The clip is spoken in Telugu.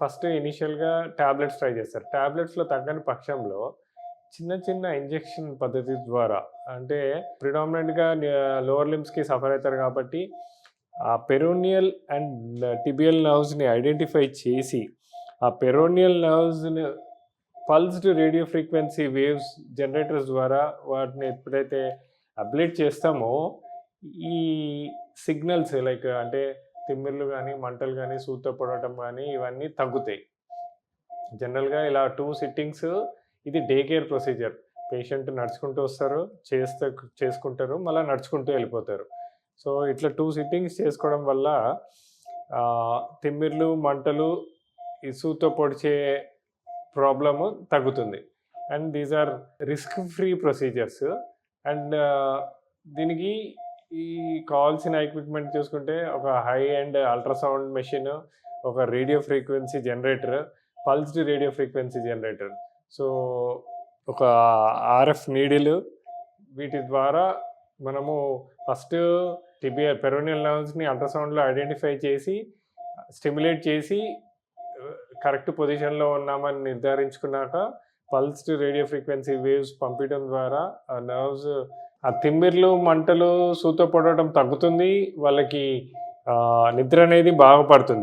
ఫస్ట్ ఇనిషియల్గా ట్యాబ్లెట్స్ ట్రై చేస్తారు ట్యాబ్లెట్స్లో తగ్గని పక్షంలో చిన్న చిన్న ఇంజెక్షన్ పద్ధతి ద్వారా అంటే ప్రిడామినెంట్గా లోవర్ లిమ్స్కి సఫర్ అవుతారు కాబట్టి ఆ పెరోనియల్ అండ్ టిబియల్ నర్వ్స్ని ఐడెంటిఫై చేసి ఆ peroneal నర్వ్స్ని pulsed radio frequency waves generators ద్వారా వాటిని ఎప్పుడైతే అప్లేట్ చేస్తామో ఈ సిగ్నల్స్ లైక్ అంటే తిమ్మిర్లు కానీ మంటలు కానీ సూతపడటం కానీ ఇవన్నీ తగ్గుతాయి. జనరల్గా ఇలా టూ సిట్టింగ్స్ ఇది డే కేర్ ప్రొసీజర్. పేషెంట్ నడుచుకుంటూ వస్తారు చేస్తే చేసుకుంటారు మళ్ళీ నడుచుకుంటూ వెళ్ళిపోతారు. సో ఇట్లా టూ సిట్టింగ్స్ చేసుకోవడం వల్ల తిమ్మిర్లు మంటలు ఇసుతో పొడిచే ప్రాబ్లము తగ్గుతుంది. And these are risk free procedures. And దీనికి ఈ కావాల్సిన ఎక్విప్మెంట్ చూసుకుంటే ఒక హై అండ్ అల్ట్రాసౌండ్ మెషిన్ ఒక radio frequency generator pulsed radio frequency generator. So ఒక ఆర్ఎఫ్ నీడిల్ వీటి ద్వారా మనము ఫస్ట్ టిబియా పెరోనియల్ నర్వ్స్ని అల్ట్రాసౌండ్లో ఐడెంటిఫై చేసి స్టిమ్యులేట్ చేసి కరెక్ట్ పొజిషన్లో ఉన్నామని నిర్ధారించుకున్నాక పల్స్డ్ రేడియో ఫ్రీక్వెన్సీ వేవ్స్ పంపించడం ద్వారా ఆ నర్వ్స్ ఆ తిమ్మిర్లు మంటలు సూతో పడటం తగ్గుతుంది. వాళ్ళకి నిద్ర అనేది బాగుపడుతుంది